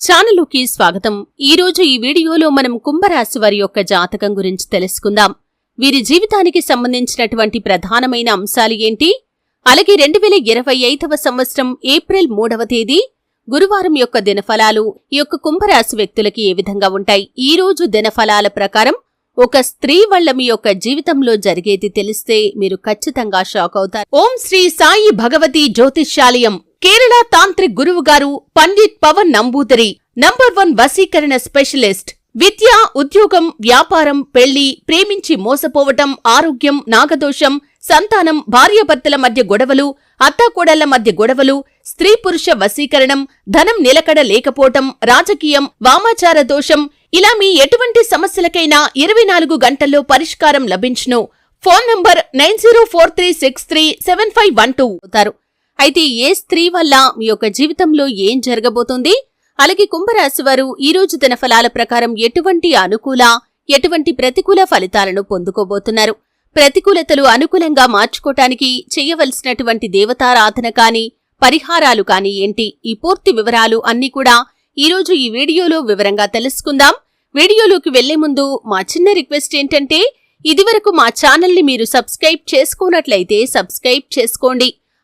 ఛానలుకి స్వాగతం. ఈ రోజు ఈ వీడియోలో మనం కుంభరాశి వారి యొక్క జాతకం గురించి తెలుసుకుందాం. వీరి జీవితానికి సంబంధించినటువంటి ప్రధానమైన అంశాలు ఏంటి? అలాగే రెండు వేల ఇరవై ఐదవ సంవత్సరం ఏప్రిల్ మూడవ తేదీ గురువారం యొక్క దినఫలాలు ఈ యొక్క కుంభరాశి వ్యక్తులకి ఏ విధంగా ఉంటాయి? ఈ రోజు దినఫలాల ప్రకారం ఒక స్త్రీ వల్ల మీ యొక్క జీవితంలో జరిగేది తెలిస్తే మీరు ఖచ్చితంగా షాక్ అవుతారు. ఓం శ్రీ సాయి భగవతి జ్యోతిష్యాలయం కేరళ తాంత్రిక్ గురువు గారు పండిత్ పవన్ నంబూదరి నంబర్ వన్ వశీకరణ స్పెషలిస్ట్ విద్య ఉద్యోగం వ్యాపారం పెళ్ళి ప్రేమించి మోసపోవటం ఆరోగ్యం నాగదోషం సంతానం భార్యాభర్తల మధ్య గొడవలు అత్తాకోడళ్ళ మధ్య గొడవలు స్త్రీ పురుష వశీకరణం ధనం నిలకడ లేకపోవటం రాజకీయం వామాచార దోషం ఇలా మీ ఎటువంటి సమస్యలకైనా ఇరవై నాలుగు గంటల్లో పరిష్కారం లభించును. Phone number nine zero four three six three seven five one two అవుతారు అయితే ఏ స్త్రీ వల్ల మీ యొక్క జీవితంలో ఏం జరగబోతుంది? అలాగే కుంభరాశి వారు ఈ రోజు తన ఫలాల ప్రకారం ఎటువంటి అనుకూల ఎటువంటి ప్రతికూల ఫలితాలను పొందుకోబోతున్నారు? ప్రతికూలతలు అనుకూలంగా మార్చుకోటానికి చేయవలసినటువంటి దేవతారాధన కాని పరిహారాలు కాని ఏంటి? ఈ పూర్తి వివరాలు అన్ని కూడా ఈరోజు ఈ వీడియోలో వివరంగా తెలుసుకుందాం. వీడియోలోకి వెళ్ళే ముందు మా చిన్న రిక్వెస్ట్ ఏంటంటే ఇదివరకు మా ఛానల్ని మీరు సబ్స్క్రైబ్ చేసుకోనట్లయితే సబ్స్క్రైబ్ చేసుకోండి.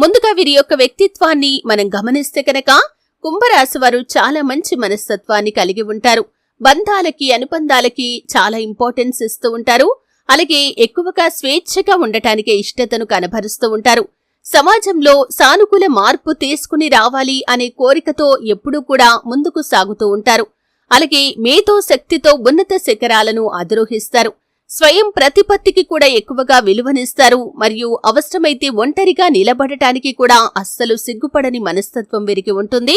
ముందుగా వీరి యొక్క వ్యక్తిత్వాన్ని మనం గమనిస్తే కనుక కుంభరాశి వారు చాలా మంచి మనస్తత్వాన్ని కలిగి ఉంటారు. బంధాలకి అనుబంధాలకి చాలా ఇంపార్టెన్స్ ఇస్తూ ఉంటారు. అలాగే ఎక్కువగా స్వేచ్ఛగా ఉండటానికే ఇష్టతను కనబరుస్తూ ఉంటారు. సమాజంలో సానుకూల మార్పు తీసుకుని రావాలి అనే కోరికతో ఎప్పుడూ కూడా ముందుకు సాగుతూ ఉంటారు. అలాగే మేధో శక్తితో ఉన్నత శిఖరాలను అధిరోహిస్తారు. స్వయం ప్రతిపత్తికి కూడా ఎక్కువగా విలువనిస్తారు. మరియు అవసరమైతే ఒంటరిగా నిలబడటానికి కూడా అస్సలు సిగ్గుపడని మనస్తత్వం వెరిగి ఉంటుంది.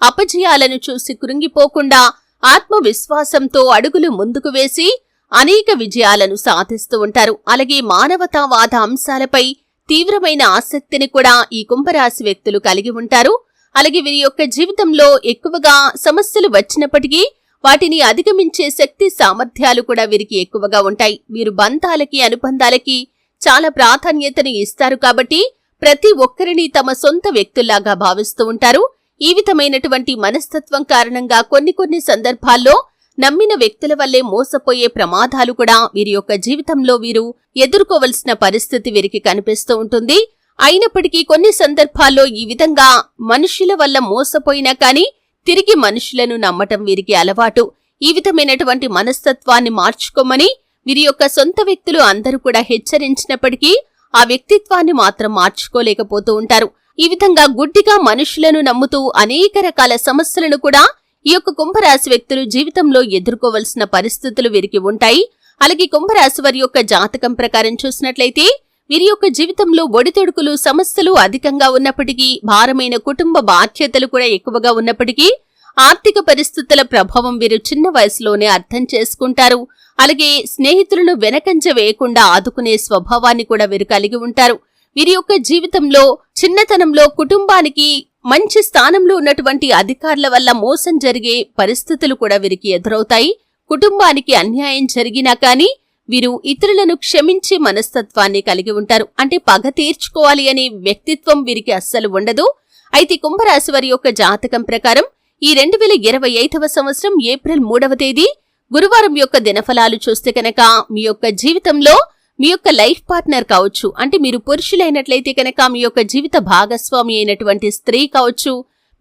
అపజయాలను చూసి కృంగిపోకుండా ఆత్మవిశ్వాసంతో అడుగులు ముందుకు వేసి అనేక విజయాలను సాధిస్తూ ఉంటారు. అలాగే మానవతావాద అంశాలపై తీవ్రమైన ఆసక్తిని కూడా ఈ కుంభరాశి వ్యక్తులు కలిగి ఉంటారు. అలాగే వీరి యొక్క జీవితంలో ఎక్కువగా సమస్యలు వచ్చినప్పటికీ వాటిని అధిగమించే శక్తి సామర్థ్యాలు కూడా వీరికి ఎక్కువగా ఉంటాయి. వీరు బంధాలకి అనుబంధాలకి చాలా ప్రాధాన్యతను ఇస్తారు కాబట్టి ప్రతి ఒక్కరిని తమ సొంత వ్యక్తుల్లాగా భావిస్తూ ఉంటారు. ఈ విధమైనటువంటి మనస్తత్వం కారణంగా కొన్ని కొన్ని సందర్భాల్లో నమ్మిన వ్యక్తుల వల్లే మోసపోయే ప్రమాదాలు కూడా వీరి యొక్క జీవితంలో వీరు ఎదుర్కోవలసిన పరిస్థితి వీరికి కనిపిస్తూ ఉంటుంది. అయినప్పటికీ కొన్ని సందర్భాల్లో ఈ విధంగా మనుషుల వల్ల మోసపోయినా కానీ తిరిగి మనుషులను నమ్మటం వీరికి అలవాటు. ఈ విధమైనటువంటి మనస్తత్వాన్ని మార్చుకోమని వీరి యొక్క సొంత వ్యక్తులు అందరూ కూడా హెచ్చరించినప్పటికీ ఆ వ్యక్తిత్వాన్ని మాత్రం మార్చుకోలేకపోతూ ఉంటారు. ఈ విధంగా గుడ్డిగా మనుషులను నమ్ముతూ అనేక రకాల సమస్యలను కూడా ఈ యొక్క కుంభరాశి వ్యక్తులు జీవితంలో ఎదుర్కోవలసిన పరిస్థితులు వీరికి ఉంటాయి. అలాగే కుంభరాశి వారి యొక్క జాతకం ప్రకారం చూసినట్లయితే వీరి యొక్క జీవితంలో ఒడితొడుకులు సమస్యలు అధికంగా ఉన్నప్పటికీ భారమైన కుటుంబ బాధ్యతలు కూడా ఎక్కువగా ఉన్నప్పటికీ ఆర్థిక పరిస్థితుల ప్రభావం వీరు చిన్న వయసులోనే అర్థం చేసుకుంటారు. అలాగే స్నేహితులను వెనకంజ వేయకుండా ఆదుకునే స్వభావాన్ని కూడా వీరు కలిగి ఉంటారు. వీరి యొక్క జీవితంలో చిన్నతనంలో కుటుంబానికి మంచి స్థానంలో ఉన్నటువంటి అధికారుల వల్ల మోసం జరిగే పరిస్థితులు కూడా వీరికి ఎదురవుతాయి. కుటుంబానికి అన్యాయం జరిగినా కానీ వీరు ఇతరులను క్షమించే మనస్తత్వాన్ని కలిగి ఉంటారు. అంటే పగ తీర్చుకోవాలి అనే వ్యక్తిత్వం వీరికి అస్సలు ఉండదు. అయితే కుంభరాశి వారి యొక్క జాతకం ప్రకారం ఈ రెండు వేల ఇరవై ఐదవ సంవత్సరం ఏప్రిల్ మూడవ తేదీ గురువారం యొక్క దినఫలాలు చూస్తే కనుక మీ యొక్క జీవితంలో మీ యొక్క లైఫ్ పార్ట్నర్ కావచ్చు అంటే మీరు పురుషులైనట్లయితే కనుక మీ యొక్క జీవిత భాగస్వామి అయినటువంటి స్త్రీ కావచ్చు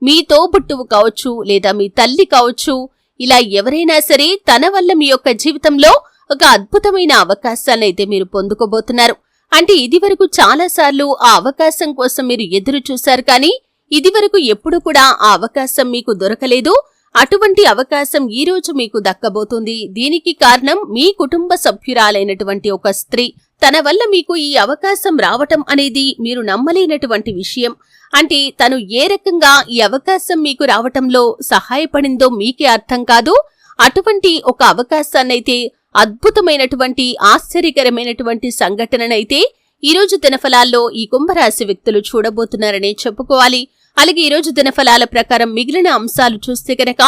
మీ తోబుట్టువు కావచ్చు లేదా మీ తల్లి కావచ్చు ఇలా ఎవరైనా సరే తన వల్ల మీ యొక్క జీవితంలో ఒక అద్భుతమైన అవకాశాన్ని అయితే మీరు పొందుకోబోతున్నారు. అంటే ఇదివరకు చాలాసార్లు ఆ అవకాశం కోసం మీరు ఎదురు చూశారు కానీ ఇదివరకు ఎప్పుడు కూడా ఆ అవకాశం మీకు దొరకలేదు. అటువంటి అవకాశం ఈ రోజు మీకు దక్కబోతుంది. దీనికి కారణం మీ కుటుంబ సభ్యురాలైనటువంటి ఒక స్త్రీ. తన వల్ల మీకు ఈ అవకాశం రావటం అనేది మీరు నమ్మలేనటువంటి విషయం. అంటే తను ఏ రకంగా ఈ అవకాశం మీకు రావటంలో సహాయపడిందో మీకే అర్థం కాదు. అటువంటి ఒక అవకాశాన్నైతే అద్భుతమైనటువంటి ఆశ్చర్యకరమైనటువంటి సంఘటననైతే ఈరోజు దినఫలాల్లో ఈ కుంభరాశి వ్యక్తులు చూడబోతున్నారనే చెప్పుకోవాలి. అలాగే ఈరోజు దినఫలాల ప్రకారం మిగిలిన అంశాలు చూస్తే కనుక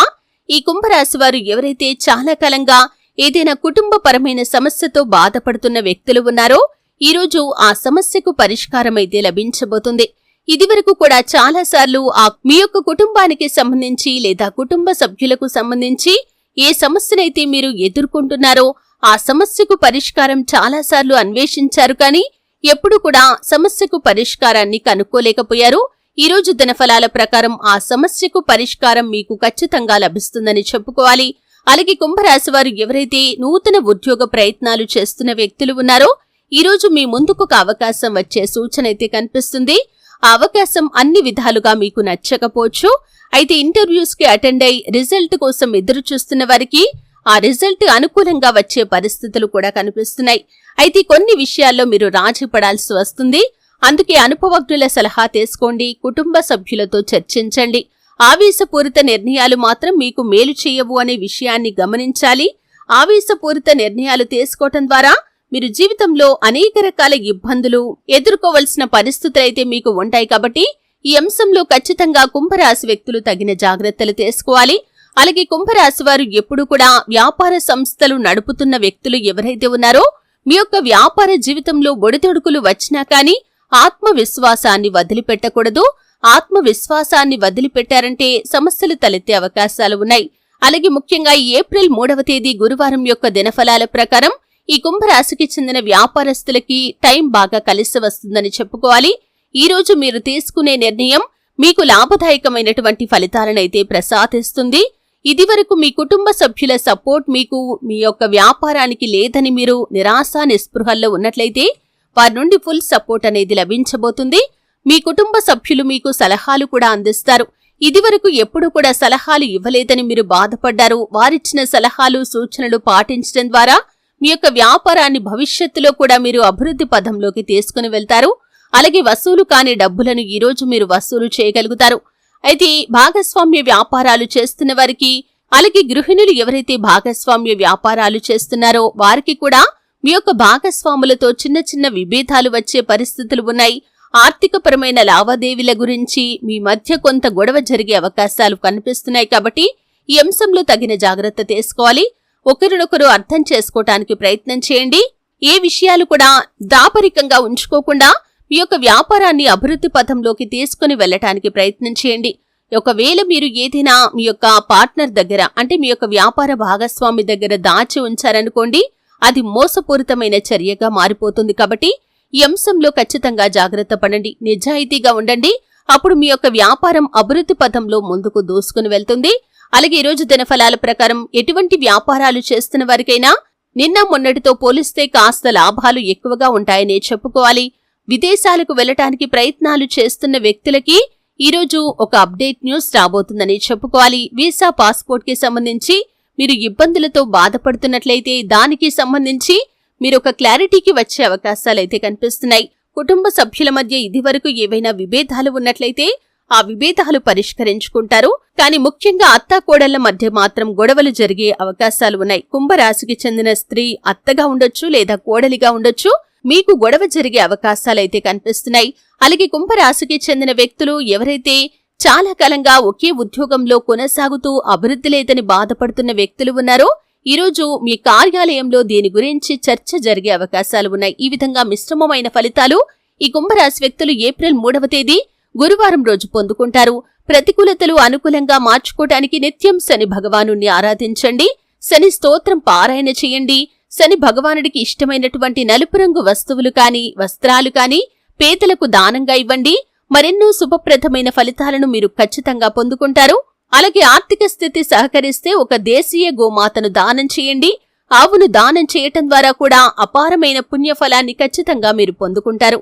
ఈ కుంభరాశి వారు ఎవరైతే చాలా కాలంగా ఏదైనా కుటుంబపరమైన సమస్యతో బాధపడుతున్న వ్యక్తులు ఉన్నారో ఈరోజు ఆ సమస్యకు పరిష్కారం అయితే లభించబోతుంది. ఇదివరకు కూడా చాలాసార్లు ఆ మీ యొక్క కుటుంబానికి సంబంధించి లేదా కుటుంబ సభ్యులకు సంబంధించి ఏ సమస్యనైతే మీరు ఎదుర్కొంటున్నారో ఆ సమస్యకు పరిష్కారం చాలాసార్లు అన్వేషించారు కానీ ఎప్పుడు కూడా సమస్యకు పరిష్కారాన్ని కనుక్కోలేకపోయారు. ఈరోజు దినఫలాల ప్రకారం ఆ సమస్యకు పరిష్కారం మీకు ఖచ్చితంగా లభిస్తుందని చెప్పుకోవాలి. అలాగే కుంభరాశి వారు ఎవరైతే నూతన ఉద్యోగ ప్రయత్నాలు చేస్తున్న వ్యక్తులు ఉన్నారో ఈరోజు మీ ముందుకు ఒక అవకాశం వచ్చే సూచన అయితే కనిపిస్తుంది. ఆ అవకాశం అన్ని విధాలుగా మీకు నచ్చకపోవచ్చు. అయితే ఇంటర్వ్యూస్కి అటెండ్ అయి రిజల్ట్ కోసం ఎదురు చూస్తున్న వారికి ఆ రిజల్ట్ అనుకూలంగా వచ్చే పరిస్థితులు కూడా కనిపిస్తున్నాయి. అయితే కొన్ని విషయాల్లో మీరు రాజీ పడాల్సి వస్తుంది. అందుకే అనుభవజ్ఞుల సలహా తీసుకోండి కుటుంబ సభ్యులతో చర్చించండి. ఆవేశపూరిత నిర్ణయాలు మాత్రం మీకు మేలు చేయవు అనే విషయాన్ని గమనించాలి. ఆవేశపూరిత నిర్ణయాలు తీసుకోవటం ద్వారా మీరు జీవితంలో అనేక రకాల ఇబ్బందులు ఎదుర్కోవలసిన పరిస్థితులైతే మీకు ఉంటాయి కాబట్టి ఈ అంశంలో ఖచ్చితంగా కుంభరాశి వ్యక్తులు తగిన జాగ్రత్తలు తీసుకోవాలి. అలాగే కుంభరాశి వారు ఎప్పుడు కూడా వ్యాపార సంస్థలు నడుపుతున్న వ్యక్తులు ఎవరైతే ఉన్నారో మీ యొక్క వ్యాపార జీవితంలో ఒడిదొడుకులు వచ్చినా కానీ ఆత్మవిశ్వాసాన్ని వదిలిపెట్టకూడదు. ఆత్మవిశ్వాసాన్ని వదిలిపెట్టారంటే సమస్యలు తలెత్తే అవకాశాలు ఉన్నాయి. అలాగే ముఖ్యంగా ఏప్రిల్ మూడవ తేదీ గురువారం యొక్క దినఫలాల ప్రకారం ఈ కుంభరాశికి చెందిన వ్యాపారస్తులకి టైం బాగా కలిసి వస్తుందని చెప్పుకోవాలి. ఈ రోజు మీరు తీసుకునే నిర్ణయం మీకు లాభదాయకమైనటువంటి ఫలితాలనైతే ప్రసాదిస్తుంది. ఇదివరకు మీ కుటుంబ సభ్యుల సపోర్ట్ మీకు మీ యొక్క వ్యాపారానికి లేదని మీరు నిరాశ నిస్పృహల్లో ఉన్నట్లయితే వారి నుండి ఫుల్ సపోర్ట్ అనేది లభించబోతుంది. మీ కుటుంబ సభ్యులు మీకు సలహాలు కూడా అందిస్తారు. ఇదివరకు ఎప్పుడు కూడా సలహాలు ఇవ్వలేదని మీరు బాధపడ్డారు. వారిచ్చిన సలహాలు సూచనలు పాటించడం ద్వారా మీ యొక్క వ్యాపారాన్ని భవిష్యత్తులో కూడా మీరు అభివృద్ధి పదంలోకి తీసుకుని వెళ్తారు. అలాగే వసూలు కాని డబ్బులను ఈరోజు మీరు వసూలు చేయగలుగుతారు. అయితే భాగస్వామ్య వ్యాపారాలు చేస్తున్న వారికి అలాగే గృహిణులు ఎవరైతే భాగస్వామ్య వ్యాపారాలు చేస్తున్నారో వారికి కూడా మీ యొక్క భాగస్వాములతో చిన్న చిన్న విభేదాలు వచ్చే పరిస్థితులు ఉన్నాయి. ఆర్థికపరమైన లావాదేవీల గురించి మీ మధ్య కొంత గొడవ జరిగే అవకాశాలు కనిపిస్తున్నాయి కాబట్టి ఈ అంశంలో తగిన జాగ్రత్త తీసుకోవాలి. ఒకరినొకరు అర్థం చేసుకోవటానికి ప్రయత్నం చేయండి. ఏ విషయాలు కూడా దాపరికంగా ఉంచుకోకుండా మీ యొక్క వ్యాపారాన్ని అభివృద్ధి పథంలోకి తీసుకుని వెళ్ళటానికి ప్రయత్నం చేయండి. ఒకవేళ మీరు ఏదైనా మీ యొక్క పార్ట్నర్ దగ్గర అంటే మీ యొక్క వ్యాపార భాగస్వామి దగ్గర దాచి ఉంచారనుకోండి అది మోసపూరితమైన చర్యగా మారిపోతుంది కాబట్టి ఈ అంశంలో ఖచ్చితంగా జాగ్రత్త పడండి. నిజాయితీగా ఉండండి. అప్పుడు మీ యొక్క వ్యాపారం అభివృద్ధి పథంలో ముందుకు దూసుకుని వెళ్తుంది. అలాగే ఈరోజు దినఫలాల ప్రకారం ఎటువంటి వ్యాపారాలు చేస్తున్న వారికైనా నిన్న మొన్నటితో పోలిస్తే కాస్త లాభాలు ఎక్కువగా ఉంటాయనే చెప్పుకోవాలి. విదేశాలకు వెళ్ళటానికి ప్రయత్నాలు చేస్తున్న వ్యక్తులకి ఈరోజు ఒక అప్డేట్ న్యూస్ రాబోతుందని చెప్పుకోవాలి. వీసా పాస్పోర్ట్కి సంబంధించి మీరు ఇబ్బందులతో బాధపడుతున్నట్లయితే దానికి సంబంధించి మీరు ఒక క్లారిటీకి వచ్చే అవకాశాలైతే కనిపిస్తున్నాయి. కుటుంబ సభ్యుల మధ్య ఇదివరకు ఏవైనా విభేదాలు ఉన్నట్లయితే ఆ విభేదాలు పరిష్కరించుకుంటారు. కానీ ముఖ్యంగా అత్తాకోడళ్ళ మధ్య మాత్రం గొడవలు జరిగే అవకాశాలు ఉన్నాయి. కుంభరాశికి చెందిన స్త్రీ అత్తగా ఉండొచ్చు లేదా కోడలిగా ఉండొచ్చు. మీకు గొడవ జరిగే అవకాశాలైతే కనిపిస్తున్నాయి. అలాగే కుంభరాశికి చెందిన వ్యక్తులు ఎవరైతే చాలా కాలంగా ఒకే ఉద్యోగంలో కొనసాగుతూ అభివృద్ధి లేదని బాధపడుతున్న వ్యక్తులు ఉన్నారో ఈరోజు మీ కార్యాలయంలో దీని గురించి చర్చ జరిగే అవకాశాలు ఉన్నాయి. ఈ విధంగా మిశ్రమమైన ఫలితాలు ఈ కుంభరాశి వ్యక్తులు ఏప్రిల్ మూడవ తేదీ గురువారం రోజు పొందుకుంటారు. ప్రతికూలతలు అనుకూలంగా మార్చుకోవటానికి నిత్యం శని భగవానుణ్ణి ఆరాధించండి. శని స్తోత్రం పారాయణ చేయండి. శని భగవానుడికి ఇష్టమైనటువంటి నలుపు రంగు వస్తువులు కాని వస్త్రాలు కాని పేదలకు దానంగా ఇవ్వండి. మరెన్నో శుభప్రదమైన ఫలితాలను మీరు ఖచ్చితంగా పొందుకుంటారు. అలాగే ఆర్థిక స్థితి సహకరిస్తే ఒక దేశీయ గోమాతను దానం చేయండి. ఆవును దానం చేయటం ద్వారా కూడా అపారమైన పుణ్యఫలాన్ని ఖచ్చితంగా మీరు పొందుకుంటారు.